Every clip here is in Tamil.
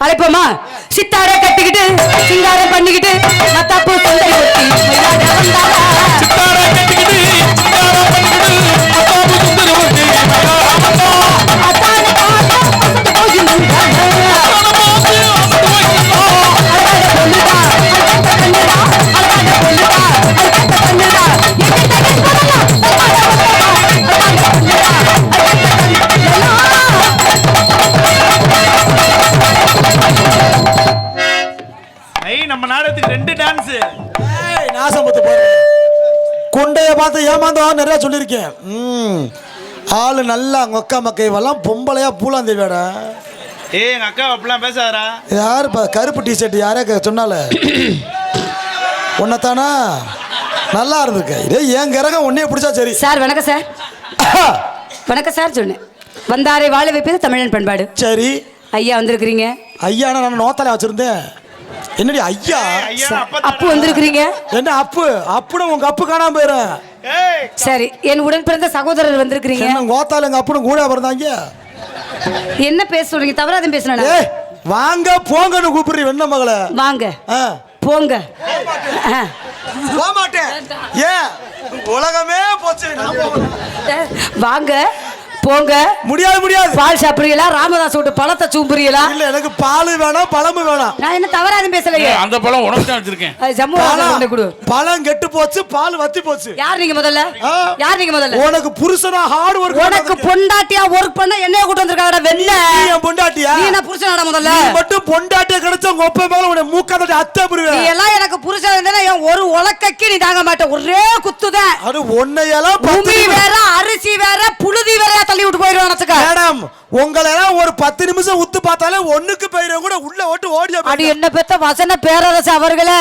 அழைப்போமா? சித்தார கட்டிக்கிட்டு சிங்காரம் பண்ணிக்கிட்டு மத்தாப்பு தொண்டை ஒட்டி நாடகத்துக்கு ரெண்டு டான்ஸ் ஏய், நாசம்பத்து போற குண்டைய பார்த்து ஏமாந்தவா நிறைய சொல்லியிருக்கேன். ம். ஆளு நல்லா மொக்க மக்கைவெல்லாம் பொம்பளையா பூலாந்தேவியாடா ஏய் எங்க அக்கா அப்படிலாம் பேசாதடா. யார் இப்போ கருப்பு டிஷர்ட் யாரே சொன்னால? உன்னைத்தானா? நல்லா இருந்திருக்க. இதே என் கிரகம் உன்னையே பிடிச்சா சரி. சார் வணக்கம் சார். வணக்கம் சார் சொன்னேன். வந்தாரை வாழ வைப்பது தமிழன் பண்பாடு. சரி. ஐயா வந்திருக்கிறீங்க. ஐயா நான் நோத்தலை வச்சிருந்தேன். என்னடி ஐயா? ஐயா அப்பா வந்திருக்கிறீங்க? என்ன அப்பு? அப்புன்னு உங்க அப்பு காணாம போயிடும் ஏய் சரி என் உடன் பிறந்த சகோதரர் வந்திருக்கிறீங்க. என்ன கோத்தால எங்க அப்புன்னு கூட பிறந்தாங்க? என்ன பேச சொல்றீங்க? தவறாதும் பேசுறேன் ஏய் வாங்க போங்கன்னு கூப்பிடுறீ வெண்ண மகளை. வாங்க. ஆ. போங்க. போக மாட்டேன் ஏன் உலகமே போச்சு. வாங்க. போங்க. முடியாது முடியாது. பால் சாப்பிடுறீங்களா? ராமதாஸ் விட்டு பழத்தை சூம்புறீங்களா? இல்ல எனக்கு பால் வேணாம் பழமும் வேணாம். நான் என்ன தவறாதும் பேசலையே? அந்த பழம் உனக்கு தான் வச்சிருக்கேன். ஜம்மு கொடு. பழம் கெட்டு போச்சு பால் வத்தி போச்சு. யார் நீங்க முதல்ல. யார் நீங்க முதல்ல? உனக்கு புருஷனா ஹார்ட் ஒர்க் உனக்கு பொண்டாட்டியா ஒர்க் பண்ண என்னைய கூட்டு வந்திருக்காங்கடா வெண்ண? நீ என் பொண்டாட்டியா? நீ என்ன புருஷனாடா முதல்ல? நீ மட்டும் பொண்டாட்டியா கிடைச்சா உங்க ஒப்ப மேல உன்னை மூக்காதட்டி அத்தை நீ புரிவேன் எல்லாம் எனக்கு புருஷன் இருந்தா என் ஒரு உலக்கைக்கு நீ தாங்க மாட்ட. ஒரே குத்துதான். அது உன்னையெல்லாம் பூமி பத்து வேற அரிசி வேற புழுதி வேற தள்ளி விட்டு போயிடுவான் நினைச்சுக்க மேடம் உங்களை எல்லாம் ஒரு பத்து நிமிஷம் உத்து பார்த்தாலே ஒண்ணுக்கு போயிடும். கூட உள்ள ஓட்டு ஓடியா அடி என்ன பெத்த வசன பேரரசு அவர்களே.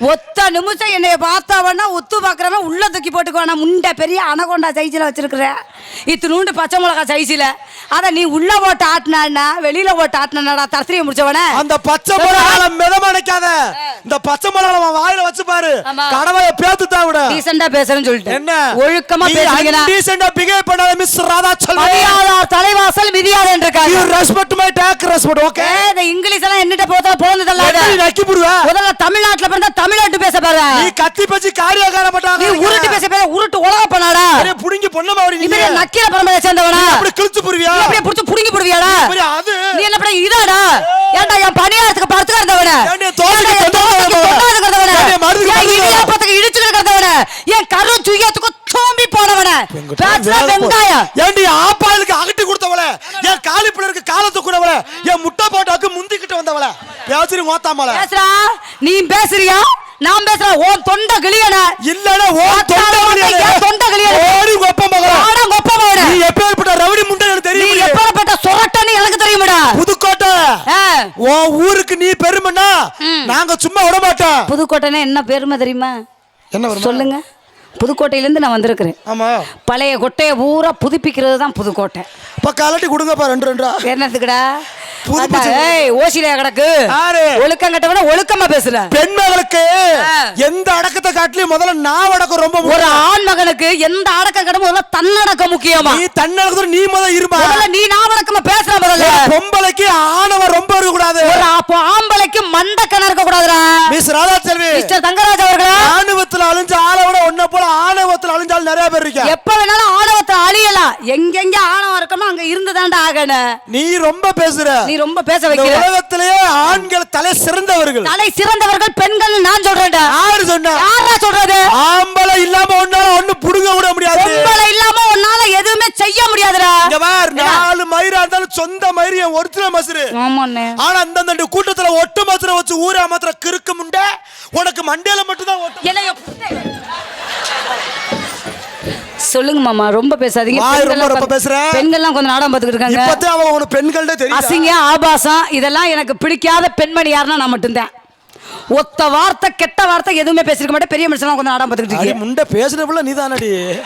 ஒத்த நிமிஷம் என்னைய பார்த்தவனா ஒத்து பார்க்கறவன் உள்ள தூக்கி போட்டுக்குவானா. முண்டை பெரிய அனகொண்டா சைஸில் வச்சிருக்கிற. இத்தினூண்டு பச்சை மிளகா சைஸில். அதை நீ உள்ள போட்டு ஆட்டினா வெளியில போட்டு ஆட்டினாடா தரத்திரியை முடிச்சவன. அந்த பச்சை மிளகால மிதமடைக்காத இந்த பச்சை மிளகால அவன் வாயில வச்சு பாரு. ஆமா. கடவைய பேத்து தான் விட. டீசெண்டா பேசுறேன்னு சொல்லிட்டு என்ன? ஒழுக்கமா பேசுறீங்கன்னா டீசெண்டா பிஹேவ் பண்ணாத மிஸ் ராதா செல்வி மரியாதார் தலைவாசல் மிதியாத யூ இருக்காங்க respect my take respect okay இந்த இங்கிலீஷ் எல்லாம் என்னட்ட போதா போனதெல்லாம் எப்படி நக்கி புடுவ? முதல்ல தமிழ்நாட்டுல பிறந்தா தமிழ்நாட்டு பேச பாரு. நீ கத்தி பச்சி காரியக்கார நீ பட்டாங்க உருட்டு பேச பேர உருட்டு உலக பண்ணாடா. அரே புடிங்கி பொண்ணமா அவரி நீ நீ பெரிய நக்கீர பரம்பரை சேர்ந்தவனா? அப்படி கிழிச்சு புடுவியா? நீ அப்படியே புடிச்சு புடுங்கி புடுவியாடா? அது? நீ என்ன பண்ண இதாடா? ஏன்டா என் பணியாரத்துக்கு படுத்து கிடந்தவன ஏன்டா தோசைக்கு தொண்டை கிடந்தவன? ஏன்டா மருதுக்கு என் மருது இடியாப்பத்துக்கு இடிச்சு கிடந்தவன? என் கரு சுயத்துக்கு சோம்பி போனவன? பேச்சுல வெங்காயம். அகட்டி கொடுத்தவள என் காலி பிள்ளருக்கு காலத்து கூடவள என் முட்டை போட்டாக்கு முந்திக்கிட்டு வந்தவள. பேசுறி ஓத்தாமல பேசுறா? நீ பேசுறியா? நான் பேசுறேன் ஓன் தொண்டை கிளியன. இல்லடா ஓ தொண்டை. ஏன் தொண்டை கிளியல? ஓடி கொப்ப மகளா ஆடா கொப்ப மகனே. நீ எப்பேற்பட்ட ரவுடி முண்டை எனக்கு நீ தெரியும் எப்பேற்பட்ட சொரட்டன்னு எனக்கு தெரியுமடா. புதுக்கோட்டை. உன் ஊருக்கு நீ பெருமைன்னா நாங்க சும்மா விட மாட்டோம் புதுக்கோட்டைன்னா என்ன பெருமை தெரியுமா? என்ன சொல்லுங்க. புதுக்கோட்டையிலேருந்து நான் வந்திருக்கிறேன். ஆமா. பழைய கொட்டையை பூரா புதுப்பிக்கிறது தான் புதுக்கோட்டை. இப்ப கலட்டி கொடுங்கப்பா ரெண்டு ரெண்டா? என்னத்துக்குடா? ஓசிலையா கிடக்கு? ஒழுக்கம் கட்டவன ஒழுக்கமா பேசுற. பெண் மகளுக்கு. எந்த அடக்கத்தை காட்டிலும் முதல்ல நான் அடக்கம் ரொம்ப ஒரு. ஆண் மகனுக்கு எந்த அடக்கம் முதல்ல தன்னடக்கம் முக்கியமா? நீ தன்னடக்கத்துல நீ முதல்ல இருப்பா முதல்ல நீ நாவடக்கமா பேசுற முதல்ல. பொம்பளைக்கு ஆணவம் ரொம்ப இருக்க கூடாது ஒரு அப்போ ஆம்பளைக்கு மண்டக்கணம் இருக்க கூடாதுடா மிஸ் ராதா செல்வி மிஸ்டர் தங்கராஜ் அவர்களா. ஆணவத்துல அழிஞ்ச ஆளை விட போல ஆணவத்துல அழிஞ்சால் நிறைய பேர் இருக்க எப்ப வேணாலும் ஆணவத்தை அழியலாம் எங்கெங்க ஆணவம் இருக்கமோ அங்க இருந்துதான்டா ஆகணும் நீ ரொம்ப பேசுற. நீ ரொம்ப பேச வைக்கிற. உலகத்திலேயே ஆண்கள் தலை சிறந்தவர்கள். தலை சிறந்தவர்கள் பெண்கள் நான் சொல்றேன்டா. யாரு சொன்னா? யாரா சொல்றது? ஆம்பளை இல்லாம ஒன்னால ஒண்ணு புடுங்க விட முடியாது. பொம்பளை இல்லாம உன்னால எதுவுமே செய்ய முடியாதுடா. இங்க பார் நாலு மயிரா இருந்தாலும் சொந்த மயிறு என் ஒரிஜினல் மசுரு ஆமாண்ணே. ஆனா அந்தந்த கூட்டத்துல ஒட்டு மசுரை வச்சு ஊரா மாத்திர கிறுக்கு முண்டை உனக்கு மண்டையில மட்டும் தான் ஒட்டு சொல்லுங்க மாமா ரொம்ப பேசாதீங்க. பெண்கள்லாம் ரொம்ப பேசுற. பெண்கள்லாம் கொஞ்சம் நாடகம் பார்த்துக்கிட்டு இருக்காங்க. இப்பதான் அவன் உனக்கு பெண்கள்ட தெரியும் அசிங்க ஆபாசம் இதெல்லாம் எனக்கு பிடிக்காத பெண்மணி யாருன்னா நான் மட்டும்தான். ஒத்த வார்த்தை கெட்ட வார்த்தை எதுவுமே பேசிருக்க மாட்டேன். பெரிய மனுஷன் கொஞ்சம் நாடகம் பார்த்துக்கிட்டு முண்டை பேசுற புள்ள நீ தானடி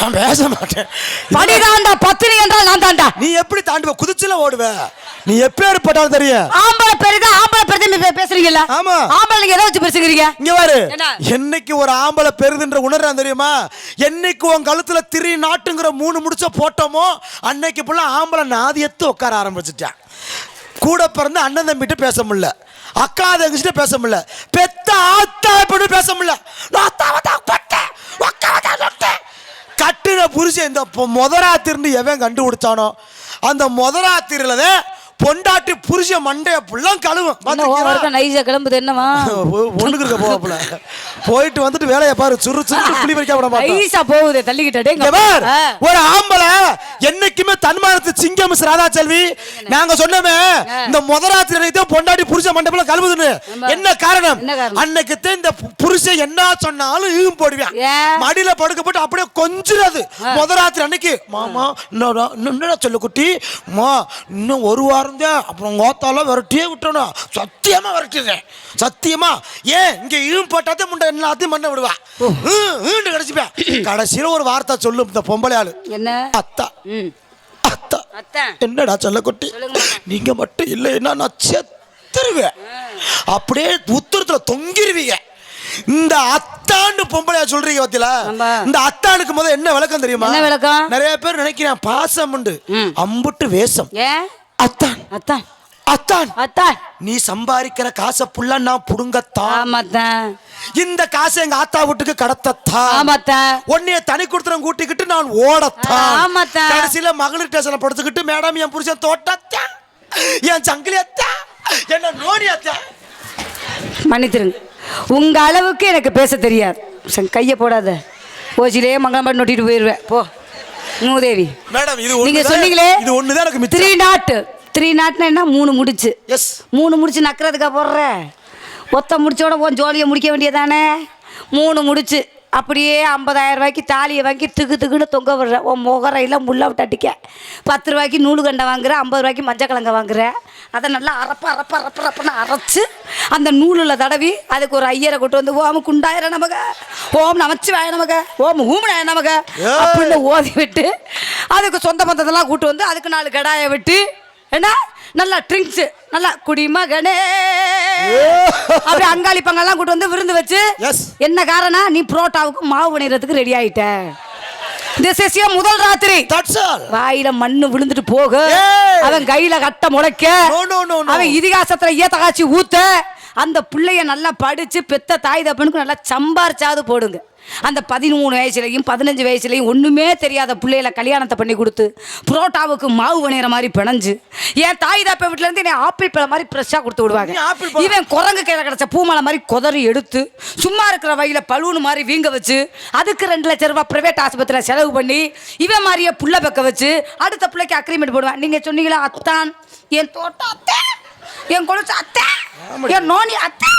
நான் பேச மாட்டேன். படிதாண்டா பத்தினி என்றால் நான் தாண்டா. நீ எப்படி தாண்டுவ? குதிச்சுல ஓடுவ. நீ எப்பேற்பட்டாலும் தெரியும். ஆம்பளை பெரிதா ஆம்பளை பெரிதா பேசுறீங்கல்ல? ஆமா. ஆம்பளை நீங்க எதை வச்சு பேசுகிறீங்க? இங்க பாரு. என்ன? என்னைக்கு ஒரு ஆம்பளை பெருதுன்ற உணர்றான் தெரியுமா? என்னைக்கு உன் கழுத்துல திரி நாட்டுங்கிற மூணு முடிச்ச போட்டோமோ அன்னைக்கு புள்ள ஆம்பளை நாதியத்து உட்கார ஆரம்பிச்சுட்டான். கூட பிறந்த அண்ணன் தம்பிட்டு பேச முடியல. அக்கா தங்கச்சிட்ட பேச முடியல. பெத்த ஆத்தா இப்படி பேச முடியல. நான் அத்தாவை தான் பட்டேன் அக்காவை தான் கட்டுன புருஷன் இந்த பொ- முதராத்திரின்னு எவன் கண்டுபிடிச்சானோ அந்த முதராத்திரில தான் பொண்டாட்டி புருஷன் மண்டைய புள்ளம் கழுவும். நைஸா கிளம்புது என்னவா? ஒண்ணுக்கு இருக்க போவாப்புல போயிட்டு வந்துட்டு வேலையை பாரு சுரு சுரு புளி வைக்க விட மாட்டோம் நைஸா போகுது தள்ளிக்கிட்டே ஒரு ஆம்பளை என்னைக்குமே தன்மானத்து சிங்கம் மிஸ் ராதா செல்வி நாங்க சொன்னோமே இந்த முதராத்திரி தான் பொண்டாடி புருஷ மண்டபம் கழுவுதுன்னு. என்ன காரணம்? என்ன காரணம்? அன்னைக்கு தான் இந்த புருஷன் என்ன சொன்னாலும் ஈவும் போடுவேன்? மடியில படுக்க போட்டு அப்படியே கொஞ்சிறது முதராத்திரி அன்னைக்கு மாமா இன்னொரு என்னடா சொல்லு குட்டி? மா இன்னும் ஒரு வாரம் தான் அப்புறம் கோத்தால விரட்டியே விட்டுறணும் சத்தியமா விரட்டிடுறேன். சத்தியமா. ஏன்? இங்க ஈவும் போட்டாதே முண்டை எல்லாத்தையும் பண்ண விடுவா. ஈண்டு கிடைச்சிப்பேன். கடைசியில ஒரு வார்த்தை சொல்லும் இந்த பொம்பளை ஆளு. என்ன? அத்தா. அத்தா. என்னடா செல்லக்குட்டி? நீங்க மட்டும் இல்லைன்னா நான் செத்துருவேன். அப்படியே உத்தரத்துல தொங்கிருவீங்க. இந்த அத்தாண்டு பொம்பளையா சொல்றீங்க பத்தில. இந்த அத்தானுக்கு முதல்ல என்ன விளக்கம் தெரியுமா? நிறைய பேர் நினைக்கிறேன் பாசம் உண்டு. அம்புட்டு வேஷம். அத்தான். அத்தான். அத்தான். அத்தான். நீ சம்பாதிக்கிற காசை புள்ள நான் புடுங்கத்தான். இந்த காசை எங்க ஆத்தா வீட்டுக்கு கடத்தத்தான். உன்னைய தனி கொடுத்துறம் கூட்டிக்கிட்டு நான் ஓடத்தான். கடைசியில மகளிர் ஸ்டேஷன்ல படுத்துக்கிட்டு மேடம் என் புருஷன் தோட்டத்தான். என் சங்கிலி அத்தான் என்ன நோனி அத்தான் மன்னித்திருங்க. உங்க அளவுக்கு எனக்கு பேச தெரியாது. கையை போடாத. ஓசிலே மங்களம் பண்ணி நொட்டிட்டு போயிடுவேன் போ. மூதேவி. மேடம் இது நீங்க சொன்னீங்களே இது ஒண்ணுதான் எனக்கு த்ரீ நாட் த்ரீ நாட்னா என்ன? மூணு முடிச்சு. எஸ் மூணு முடிச்சு நக்கிறதுக்கா போடுற? ஒத்த முடிச்சோட உன் ஜோலியை முடிக்க வேண்டியதானே மூணு முடிச்சு. அப்படியே ஐம்பதாயிரம் ரூபாய்க்கு தாலியை வாங்கி திகு திகுன்னு தொங்க விடுற. உன் முகரையில் முள்ள விட்டு அடிக்க. பத்து ரூபாய்க்கு நூலு கண்டை வாங்குற ஐம்பது ரூபாய்க்கு மஞ்சள் கிழங்க வாங்குற. அதை நல்லா அரப்ப அரப்ப அரப்ப அரப்பன்னு அரைச்சு அந்த நூலில் தடவி அதுக்கு ஒரு ஐயரை கொண்டு வந்து ஓம் குண்டாயிர நமக ஓம் நமச்சிவாய நமக ஓம் ஊமனாய நமக அப்படின்னு ஓதி விட்டு அதுக்கு சொந்த பந்தத்தெல்லாம் கூட்டு வந்து அதுக்கு நாலு கடாயை விட்டு என்ன? நல்லா ட்ரிங்க்ஸ் நல்லா குடிமகனே அப்படி அங்காளி பங்கெல்லாம் கூட்டு வந்து விருந்து வச்சு. என்ன காரணம் நீ புரோட்டாவுக்கு மாவு பண்ணிடுறதுக்கு ரெடி ஆயிட்ட. இஸ் முதல் ராத்திரி. வாயில மண்ணு விழுந்துட்டு போக. அவன் கையில கட்ட முளைக்க. அவன் இதிகாசத்துல ஈத்த காய்ச்சி ஊத்த. அந்த பிள்ளைய நல்லா படிச்சு பெத்த தாய் தப்பனுக்கு நல்லா சம்பாரிச்சாவது போடுங்க. அந்த பதிமூணு வயசுலையும் பதினஞ்சு வயசுலையும் ஒண்ணுமே தெரியாத பிள்ளைகளை கல்யாணத்தை பண்ணி கொடுத்து புரோட்டாவுக்கு மாவு பணிகிற மாதிரி பிணைஞ்சு என் தாய் தப்ப வீட்டுல இருந்து என்னை ஆப்பிள் பழம் மாதிரி ஃப்ரெஷ்ஷாக கொடுத்து விடுவாங்க. இவன் குரங்கு கையில கிடைச்ச பூமலை மாதிரி குதறி எடுத்து சும்மா இருக்கிற வகையில பலூன் மாதிரி வீங்க வச்சு அதுக்கு ரெண்டு லட்சம் ரூபாய் பிரைவேட் ஆஸ்பத்திரியில் செலவு பண்ணி இவன் மாதிரியே புள்ள பெக்க வச்சு அடுத்த பிள்ளைக்கு அக்ரிமெண்ட் போடுவான் நீங்க சொன்னீங்களா அத்தான் என் தோட்டம் என் கொலுசு அத்தை என் நோனி அத்தை.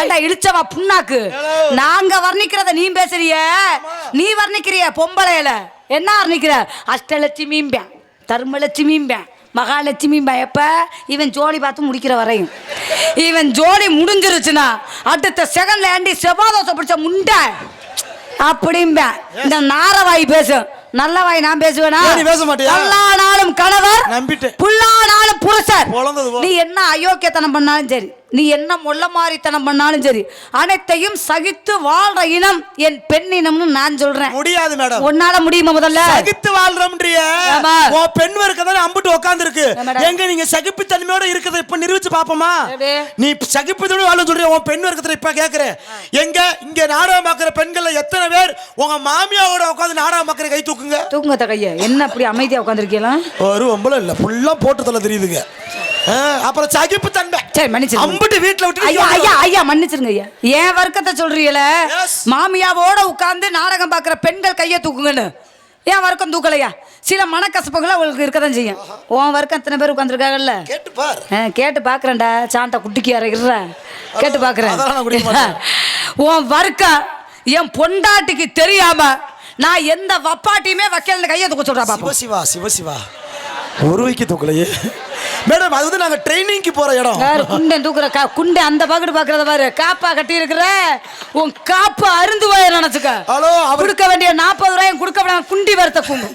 ஏண்டா இழிச்சவா புண்ணாக்கு. நாங்க வர்ணிக்கிறத நீ பேசுறிய? நீ வர்ணிக்கிறிய பொம்பளையில? என்ன வர்ணிக்கிற? அஷ்டலட்சுமிம்பே தர்மலட்சுமிம்பே மகாலட்சுமிம்பா எப்ப? இவன் ஜோடி பார்த்து முடிக்கிற வரையும். இவன் ஜோடி முடிஞ்சிருச்சுன்னா அடுத்த செகண்ட்ல ஏண்டி செவ்வாதோசை பிடிச்ச முண்டை? அப்படிம்பேன் இந்த நாரவாய் பேசும் நல்ல வாய் நான் பேசுவேனா நீ பேச மாட்டியா? கல்லானாலும் கணவர் நம்பிட்டேன். புல்லானாலும் புருஷர். நீ என்ன அயோக்கியத்தனம் பண்ணாலும் சரி நீ என்ன மொள்ள மாதிரித்தனம் பண்ணாலும் சரி அனைத்தையும் சகித்து வாழ்ற இனம் என் பெண் இனம்னு நான் சொல்றேன். முடியாது மேடம். உன்னால முடியுமா முதல்ல? சகித்து வாழ்றோம்ன்றிய. பெண் வர்க்க தானே அம்புட்டு உட்கார்ந்து இருக்கு. எங்க நீங்க சகிப்புத்தன்மையோட இருக்கிறத இப்ப நிரூபிச்சு பாப்போமா? நீ சகிப்புத்தன்மை வாழ சொல்றிய? உன் பெண் வர்க்கத்துல இப்ப கேக்குறேன். எங்க இங்க நாடகம் பார்க்கிற பெண்கள்ல எத்தனை பேர் உங்க மாமியாவோட உட்கார்ந்து நாடகம் பார்க்கிற கை தூக்குங்க? தூக்குங்க தகைய என்ன அப்படி அமைதியா உட்காந்துருக்கீங்களா ஒரு ஒம்பளம் இல்ல ஃபுல்லா போட்டு தலை தெரியுதுங்க. அப்புறம் சகிப்புத்தன்மை சரி மன்னிச்சிருங்க. அம்புட்டு வீட்டுல விட்டு ஐயா ஐயா ஐயா மன்னிச்சிருங்க ஐயா. என் வர்க்கத்தை Yes. மாமியாவோட உட்கார்ந்து நாடகம் பார்க்குற பெண்கள் கையை தூக்குங்கன்னு. ஏன் வர்க்கம் தூக்கலையா சில மனக்கசப்புகள் அவங்களுக்கு இருக்க தான் செய்யும் உன் வர்க்கம் எத்தனை பேர் உட்காந்துருக்காங்கல்ல கேட்டு பார். கேட்டு பார்க்குறேன்டா. சாண்டை குட்டிக்கு அரைக்கிறா கேட்டு மாட்டேன். உன் வர்க்கம் என் பொண்டாட்டிக்கு தெரியாம நான் எந்த வப்பாட்டியுமே வைக்கலன்னு கையை தூக்க சொல்றா பாப்போம். சிவசிவா சிவசிவா. ஒரு வைக்க தூக்கலையே. மேடம் அது வந்து நாங்க ட்ரைனிங்க்கு போற இடம். குண்டை தூக்குற கா குண்டை அந்த பக்கெட் பாக்குறத பாரு காப்பா கட்டி இருக்கிற உன் காப்பா அருந்து போய நினைச்சுக்க. ஹலோ கொடுக்க வேண்டிய நாற்பது ரூபாயும் கொடுக்க வேண்டாம் குண்டி வரத்த குங்கும்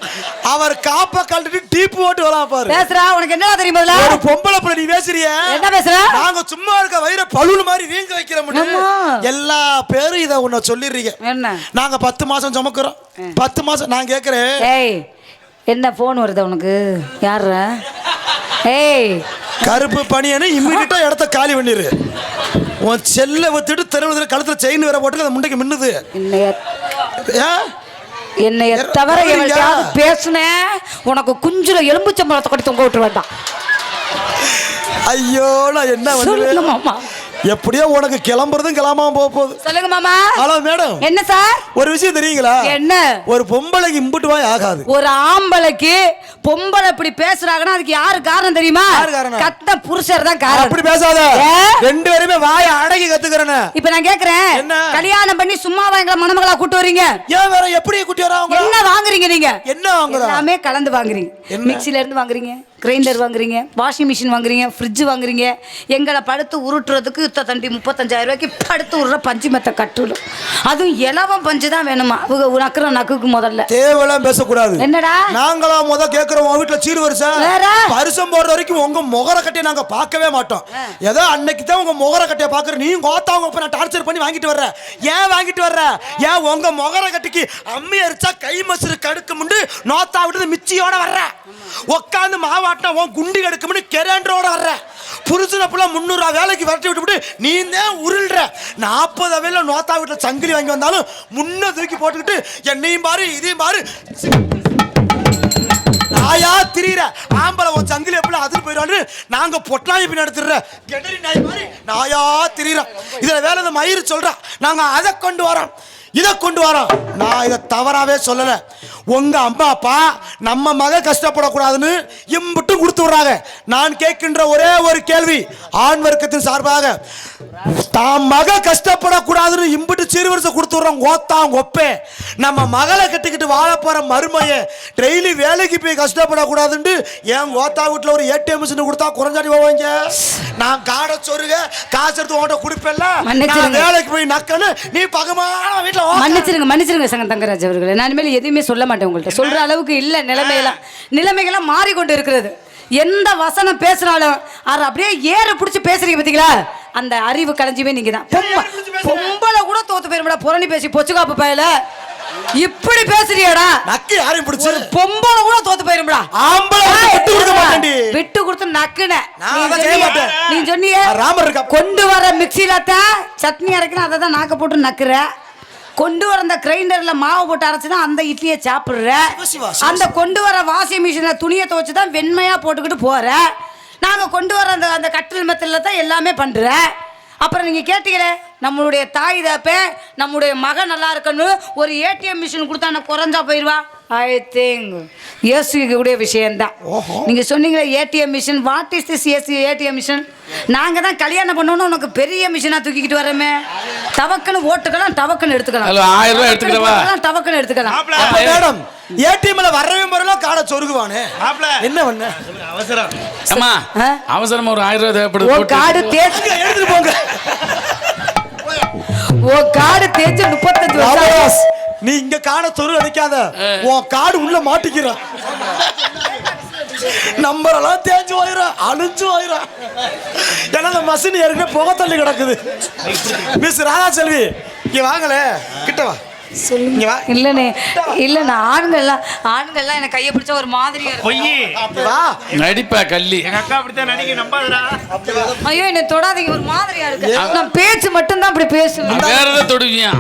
அவர் காப்ப கழட்டிட்டு டீப் ஓட்டு வரலாம் பாரு பேசுறா உனக்கு என்னடா தெரியும் ஒரு பொம்பளை பிள்ளை நீ பேசுறிய? என்ன பேசுற? நாங்க சும்மா இருக்க வயிற பழுனு மாதிரி வீங்க வைக்கிற முடியும். எல்லா பேரும் இத உன்னை சொல்லிடுறீங்க. என்ன? நாங்க பத்து மாசம் சுமக்கிறோம். பத்து மாசம் நான் கேக்குறேன். ஏய் என்ன ஃபோன் வருது உனக்கு? யார ஏய். கருப்பு பனியனு இம்மிடியா இடத்த காலி பண்ணிரு. உன் செல்லை வித்துட்டு தெருவில் கழுத்துல செயின் வேற போட்டு அந்த முண்டைக்கு மின்னுது. யார் தவிர. எவள்கிட்டயாவது பேசுனேன் உனக்கு குஞ்சுல எலும்புச்சம்பளத்தை கொட்டி தொங்க விட்டு வேண்டாம் ஐயோ நான் என்ன மாமா. எப்படியோ உனக்கு கிளம்புறதும் கிளம்பாம போக போகுது. சொல்லுங்க மாமா. Hello madam. என்ன சார்? ஒரு விஷயம் தெரியுங்களா? என்ன? ஒரு பொம்பளைக்கு இம்புட்டு வாய் ஆகாது. ஒரு ஆம்பளைக்கு பொம்பளை இப்படி பேசுறாங்கன்னா அதுக்கு யாரு காரணம் தெரியுமா? யாரு காரணம்? கத்த புருஷர் தான் அப்படி காரணம் பேசாத. ஏ? ரெண்டு பேருமே வாய அடக்கி கத்துக்கிறேன்னு. இப்ப நான் கேக்குறேன். என்ன? கல்யாணம் பண்ணி சும்மாவா எங்களை மணமகளா கூட்டு வர்றீங்க ஏன் வேற எப்படி குட்டி வராங்க என்ன வாங்குறீங்க நீங்க? என்ன வாங்குறா? எல்லாமே கலந்து வாங்குறீங்க? மிக்ஸில இருந்து வாங்குறீங்க. கிரைண்டர் வாங்குறீங்க. வாஷிங் மிஷின் வாங்குறீங்க. ஃப்ரிட்ஜ் வாங்குறீங்க. எங்களை படுத்து உருட்டுறதுக்கு இத்த தண்டி முப்பத்தஞ்சாயிரம் ரூபாய்க்கு படுத்து உருற பஞ்சு மெத்த கட்டுடும் அதுவும் இலவம் பஞ்சு தான் வேணுமா? அவங்க நக்குற நக்குக்கு முதல்ல. தேவையெல்லாம் பேசக்கூடாது. என்னடா? நாங்களா முத கேக்குறோம் உன் வீட்டுல சீர் வருஷா வேற? பரிசம் போடுற வரைக்கும் உங்க முகர கட்டையை நாங்க பார்க்கவே மாட்டோம். ஏதோ அன்னைக்கு தான் உங்க முகர கட்டையை பாக்குற நீ கோத்தா உங்க நான் டார்ச்சர் பண்ணி வாங்கிட்டு வர்ற. ஏன் வாங்கிட்டு வர்ற? ஏன் உங்க முகர கட்டைக்கு அம்மி அரிச்சா கை மசுறு கடுக்கு முண்டு நோத்தா விட்டு மிச்சியோட வர்ற. உட்காந்து மாவாட்டினா உன் குண்டி கடுக்குமுன்னு கெரண்டரோட வர்ற. புருஷனை புள்ள முந்நூறுவா வேலைக்கு விரட்டி விட்டு நீ தான் உருள்ற. நாற்பது அவையில் நோத்தா வீட்டில் சங்கிலி வாங்கி வந்தாலும் முன்ன தூக்கி போட்டுக்கிட்டு என்னையும் பாரு இதையும் பாரு. நாயா திரியிற. ஆம்பளை உன் சங்கிலி எப்படி அதில் போயிடுவான்னு நாங்க பொட்லாய் பின் எடுத்துடுற கெடரி நாய் மாதிரி நாயா திரியிற. இதுல வேற இந்த மயிறு சொல்றா. நாங்க அதை கொண்டு வரோம். இதை கொண்டு வரோம் நான் இதை தவறாவே சொல்லல. உங்க அம்மா அப்பா நம்ம மக கஷ்டப்படக்கூடாதுன்னு இம்புட்டும் கொடுத்து விடுறாங்க. நான் கேட்கின்ற ஒரே ஒரு கேள்வி ஆண் வர்க்கத்தின் சார்பாக. தான் மக கஷ்டப்படக்கூடாதுன்னு இம்புட்டு சீர்வரிசை கொடுத்து விடுறோம் ஓத்தான் ஒப்பே. நம்ம மகளை கட்டிக்கிட்டு வாழ போற மருமைய டெய்லி வேலைக்கு போய் கஷ்டப்படக்கூடாதுன்னு ஏன் ஓத்தா வீட்டில் ஒரு ஏடிஎம் மிஷின் கொடுத்தா குறைஞ்சாடி போவாங்க. நான் காடை சொருக காசு எடுத்து உன்கிட்ட கொடுப்பேன்ல. நான். வேலைக்கு போய் நக்கன்னு நீ பகமான வீட்டில் மன்னிச்சிருங்க மன்னிச்சிருங்க சங்க தங்கராஜ் அவர்களே. நான் இனிமேல் எதுவுமே சொல்ல மாட்டேன் உங்கள்கிட்ட சொல்ற அளவுக்கு இல்ல நிலைமையெல்லாம் நிலைமைகள்லாம் மாறிக்கொண்டு இருக்கிறது எந்த வசனம் பேசினாலும் அது அப்படியே ஏற பிடிச்சி பேசுறீங்க பாத்தீங்களா? அந்த அறிவு கலைஞ்சுமே நீங்க தான். பொம்ப- பொம்பளை கூட தோத்து போயிருமாடா புரணி பேசி பொச்சுக்காப்பு பயல. இப்படி பேசுறியாடா. நக்கு யாரையும் பிடிச்சு. பொம்பளை கூட தோத்து போயிரும்டா. ஆம்பளை விட்டு கொடுக்க மாட்டேன்டி. விட்டு கொடுத்து நக்குன. நீ சொன்னியே- ராமர்? கொண்டு வர தான் சட்னி அரைக்கணும் அதை தான் நாக்க போட்டு நக்குற. கொண்டு வர அந்த கிரைண்டர்ல மாவு போட்டு அரைச்சு தான் அந்த இட்லியை சாப்பிடுற. அந்த கொண்டு வர வாஷிங் மிஷின்ல துணியை துவைச்சு தான் வெண்மையா போட்டுக்கிட்டு போற. நாங்க கொண்டு வர அந்த அந்த கட்டில் மெத்தல தான் எல்லாமே பண்ற. அப்புறம் நீங்க கேட்டீங்களே நம்மளுடைய தாய் தப்ப நம்முடைய மகன் நல்லா இருக்கணும் ஒரு ஏடிஎம் மிஷின் கொடுத்தா நான் குறைஞ்சா போயிடுவா ஐ திங்க் யோசிக்கக்கூடிய விஷயம்தான். ஓஹோ. நீங்க சொன்னீங்களே ATM machine what is this AC ATM machine? நாங்க தான் கல்யாணம் பண்ணோன்னு உனக்கு பெரிய மிஷினா தூக்கிக்கிட்டு வரமே டவக்குன்னு ஓட்டுக்கலாம் டவக்குன்னு எடுத்துக்கலாம். ஆயிரம் ரூபாய் எடுத்துக்கிடவா? டவக்குன்னு எடுத்துக்கலாம். மேடம் ஏடிஎம்ல வரவே முறையெல்லாம் காடை சொருகுவானே? என்ன பண்ண? அவசரம். அம்மா? அவசரமா ஒரு ஆயிரம் ரூபாய் தேவைப்படுது காடு தேய்ச்சு இங்க எடுத்துட்டு போங்க. ஓ காடு தேய்ச்சு முப்பத்தஞ்சு வருஷம். நீ இங்க காடை சொரு அடிக்காத உன் காடு உள்ள மாட்டிக்கிற. நம்பர் எல்லாம் தேஞ்சு போயிடும் அழிஞ்சு போயிடும் ஏன்னா அந்த மசின் ஏற்கனவே புகை தள்ளி கிடக்குது. மிஸ் ராதா செல்வி இங்க வாங்கல கிட்ட வா. இங்க வா. இல்லனே இல்லண்ணா ஆண்கள்லாம் ஆண்கள்லாம் எனக்கு கையை பிடிச்ச ஒரு மாதிரியா பொய் வா. நடிப்பா கள்ளி. எங்க அக்கா அப்படித்தான் நடிக்க நம்பாதடா. ஐயோ என்ன தொடாதீங்க ஒரு மாதிரியா இருக்கு. நான் பேச்சு மட்டும்தான் அப்படி பேசுவேன். வேற எதாவது தொடுவியா?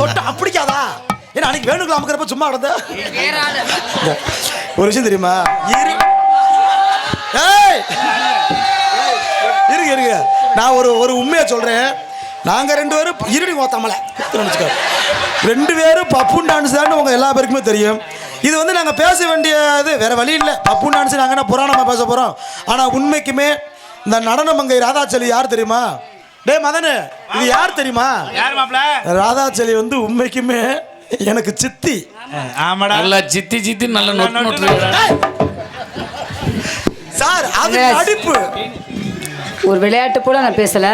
தொட்டு அப்படிக்காதா? ஏன்னா அன்னைக்கு வேணுங்களா? அமுக்கிறப்ப சும்மா கிடந்த? வேற ஆளு ஒரு விஷயம் தெரியுமா? இரு. ஏய்! இருங்க இருங்க. நான் ஒரு ஒரு உண்மையை சொல்றேன். நாங்க ரெண்டு பேரும் இருடி ஓத்தாமலை நினச்சிக்கோ. ரெண்டு பேரும் பப்புன் டான்ஸ் தான் உங்க எல்லா பேருக்குமே தெரியும். இது வந்து நாங்க பேச வேண்டியது வேற வழி இல்லை. பப்புன் டான்ஸ் நாங்க என்ன புராணமா பேச போறோம்? ஆனா உண்மைக்குமே இந்த நடன மங்கை ராதாச்சலி யார் தெரியுமா? டேய் மதனு இது யார் தெரியுமா? ராதாச்சலி வந்து உண்மைக்குமே எனக்கு சித்தி. ஆமாடா. நல்லா சித்தி சித்தி நல்ல நொட்டு நொட்டு சார் அது. நடிப்பு. ஒரு விளையாட்டு போல நான் பேசல.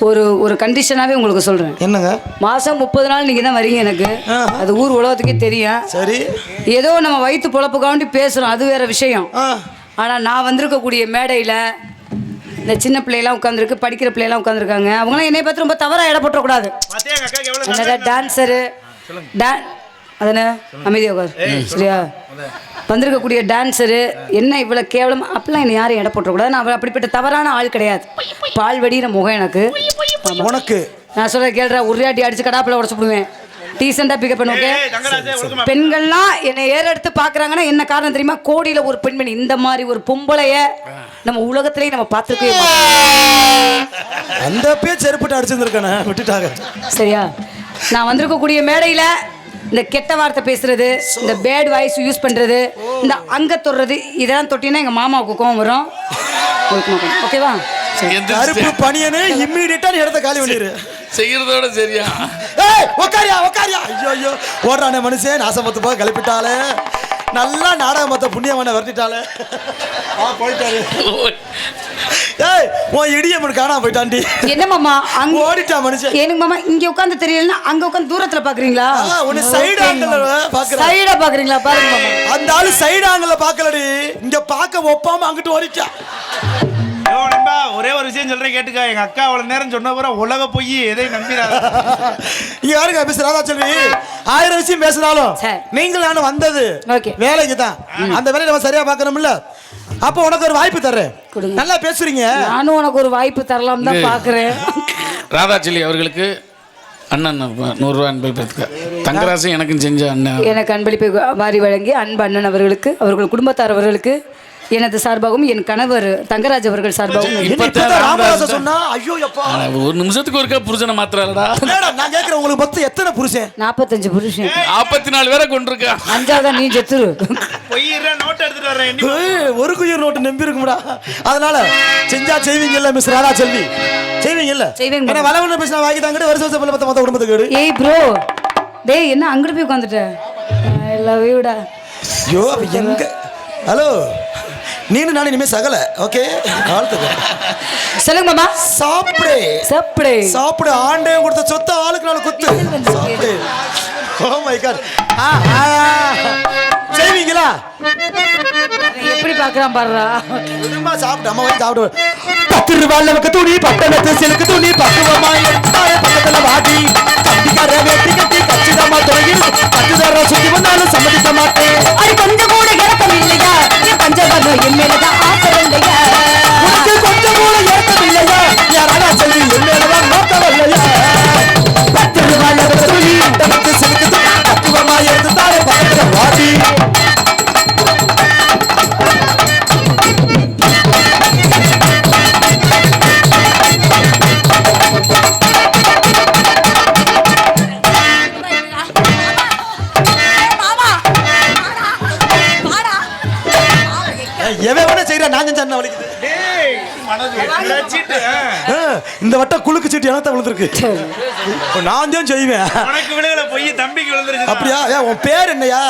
ஒரு ஒரு கண்டிஷனாவே உங்களுக்கு சொல்றேன். என்னங்க? மாசம் முப்பது நாள் நீங்க தான் வரீங்க எனக்கு. அது ஊர் உலகத்துக்கே தெரியும். சரி. ஏதோ நம்ம வயிற்று பொழப்புக்காண்டி பேசுறோம் அது வேற விஷயம். ஆ. ஆனா நான் வந்திருக்கக்கூடிய மேடையில இந்த சின்ன பிள்ளையெல்லாம் உட்காந்துருக்கு படிக்கிற பிள்ளையெல்லாம் உட்காந்துருக்காங்க அவங்களாம் என்னை பார்த்து ரொம்ப தவறா இட போட்டுறக்கூடாது. பாத்தியா டான்ஸரு அதனே அமைதியா உட்கார். சரியா? வந்திருக்கக்கூடிய டான்ஸரு என்ன இவ்வளோ கேவலம்? அப்பெல்லாம் என்னை யாரும் எடை போட்டுறக்கூடாது நான் அப்படிப்பட்ட தவறான ஆள் கிடையாது. பால் வெடிகிற முகம் எனக்கு. உனக்கு. நான் சொல்ல கேள்ற உருளாட்டி அடிச்சு கடாப்பில் உடச்சு விடுவேன். டீசெண்டாக பிக்கப் பண்ண ஓகே பெண்கள்லாம் என்னை ஏறெடுத்து பார்க்குறாங்கன்னா என்ன காரணம் தெரியுமா? கோடியில ஒரு பெண்மணி. இந்த மாதிரி ஒரு பொம்பளைய நம்ம உலகத்திலேயே நம்ம பார்த்துருக்கவே மாட்டோம். அந்த பேர் செருப்பிட்டு அடிச்சிருந்துருக்கானே விட்டுட்டாங்க. சரியா? நான் வந்திருக்கக்கூடிய மேடையில இந்த கெட்ட வார்த்தை பேசுறது இந்த பேட் வாய்ஸ் யூஸ் பண்றது இந்த அங்க தொடுறது இதெல்லாம் தொட்டினா எங்க மாமாவுக்கு கோவம் வரும். ஓகேவா? சரி. கருப்பு பனியனு இம்மீடியட்டா நீ இடத்த காலி பண்ணிடு செய்யறதோட சரியா? ஏய் உக்காரியா உக்காரியா. ஐயோ ஐயோ ஓடுறானே மனுஷன். நாசமத்து போக கிளப்பிட்டாலே நல்லா நாடகம் பார்த்த புண்ணியமான விரட்டிட்டாலே. ஆ போயிட்டாரு ஏய் உன் இடியம்மன் காணாம போயிட்டாண்டி என்ன மாமா? அங்க ஓடிட்டா மனுஷன். எனக்கு மாமா இங்க உட்காந்து தெரியலன்னா அங்க உட்காந்து தூரத்துல பாக்குறீங்களா? உன்னை ல பாக்குறேன். சைடா பாக்குறீங்களா? பாருங்க மாமா. அந்த ஆளு சைடு ஆங்கில பாக்கலடி. இங்க பார்க்க ஒப்பாம அங்கிட்டு ஓடிட்டா ஒரே ஒரு விஷயம் சொல்றேன் கேட்டுக்க. எங்க அக்கா அவ்வளவு நேரம் சொன்ன பிறகு உலக போய் எதையும் நம்பிடாத. இங்க யாருங்க மிஸ் ராதா செல்வி ஆயிரம் விஷயம் பேசினாலும். நீங்கள் நானும் வந்தது. வேலைக்கு தான் அந்த வேலையை நம்ம சரியா பார்க்கணும்ல? அப்போ உனக்கு ஒரு வாய்ப்பு தர்றேன். நல்லா பேசுறீங்க. நானும் உனக்கு ஒரு வாய்ப்பு தரலாம் தான் பாக்குறேன். ராதாச்செல்லி அவர்களுக்கு அண்ணன் நூறுரூவா அன்பை பெற்றுக்க. தங்கராசு எனக்கும் செஞ்ச அண்ணன். எனக்கு அன்பளிப்பை வாரி வழங்கி அன்பு அண்ணன் அவர்களுக்கு அவர்கள் குடும்பத்தார் அவர்களுக்கு எனது சார்பாகவும் என் கணவர் தங்கராஜ் அவர்கள் சார்பாகவும் சொன்னா ஐயோ ஒரு நிமிஷத்துக்கு ஒருக்கா புருஷனை மாத்துறாடா மேடம் நான் உங்களுக்கு மொத்தம் எத்தனை புருஷன்? நாற்பத்தஞ்சு புருஷன். நாற்பத்தி நாலு பேரை கொண்டிருக்கா அஞ்சாவதா நீ செத்துரு. ஒரு குயிர் நோட்டு நம்பி இருக்கும்டா. அதனால செஞ்சா செய்வீங்கல்ல மிஸ் ராதா செல்வி? செய்வீங்கல்ல? செய்வேங்க. வளவன பேசினா வாங்கி தாங்கிட்டு வருஷம் வருஷம் மொத்த மொத்த குடும்பத்துக்கு கேடு ஏய் ப்ரோ டேய் என்ன அங்கிட்டு போய் உட்காந்துட்ட? ஐ லவ் யூடா ஐயோ அப்ப எங்க? ஹலோ? நீனு நான் இனிமே சகல ஓகே வாழ்த்துக்க சொல்லுங்க மாமா. சாப்பிடு. சாப்பிடு. சாப்பிடு. ஆண்டே கொடுத்த சொத்த ஆளுக்கு நாலு குத்து. சாப்பிடு. Oh my god. செய்வீங்களா? எப்படி பார்க்கறான் பாருடா. விடுமா சாப்பிட்டு அம்மா போய் சாப்பிடு. பத்து ரூபாய் நமக்கு துணி பட்டணத்து சிலுக்கு துணி பக்குவமா எடுத்தாரு பக்கத்துல வாடி. கட்டிக்கார வேட்டி கட்டி கச்சிதமா தொடங்கி கட்டுதார சுத்தி வந்தாலும் சம்மதிக்க மாட்டேன். அது கொஞ்சம் கூட இறக்கம் இல்லையா என் பஞ்சபகம் என் மேலதான் ஆசை இல்லையா? உனக்கு கொஞ்சம் கூட ஏற்றம் இல்லையா யாரால செல்வி என் இப்ப நான் தான் செய்வேன். உனக்கு விழுகல பொய் தம்பிக்கு விழுந்துருச்சு அப்படியா? உன் பேர் என்னையா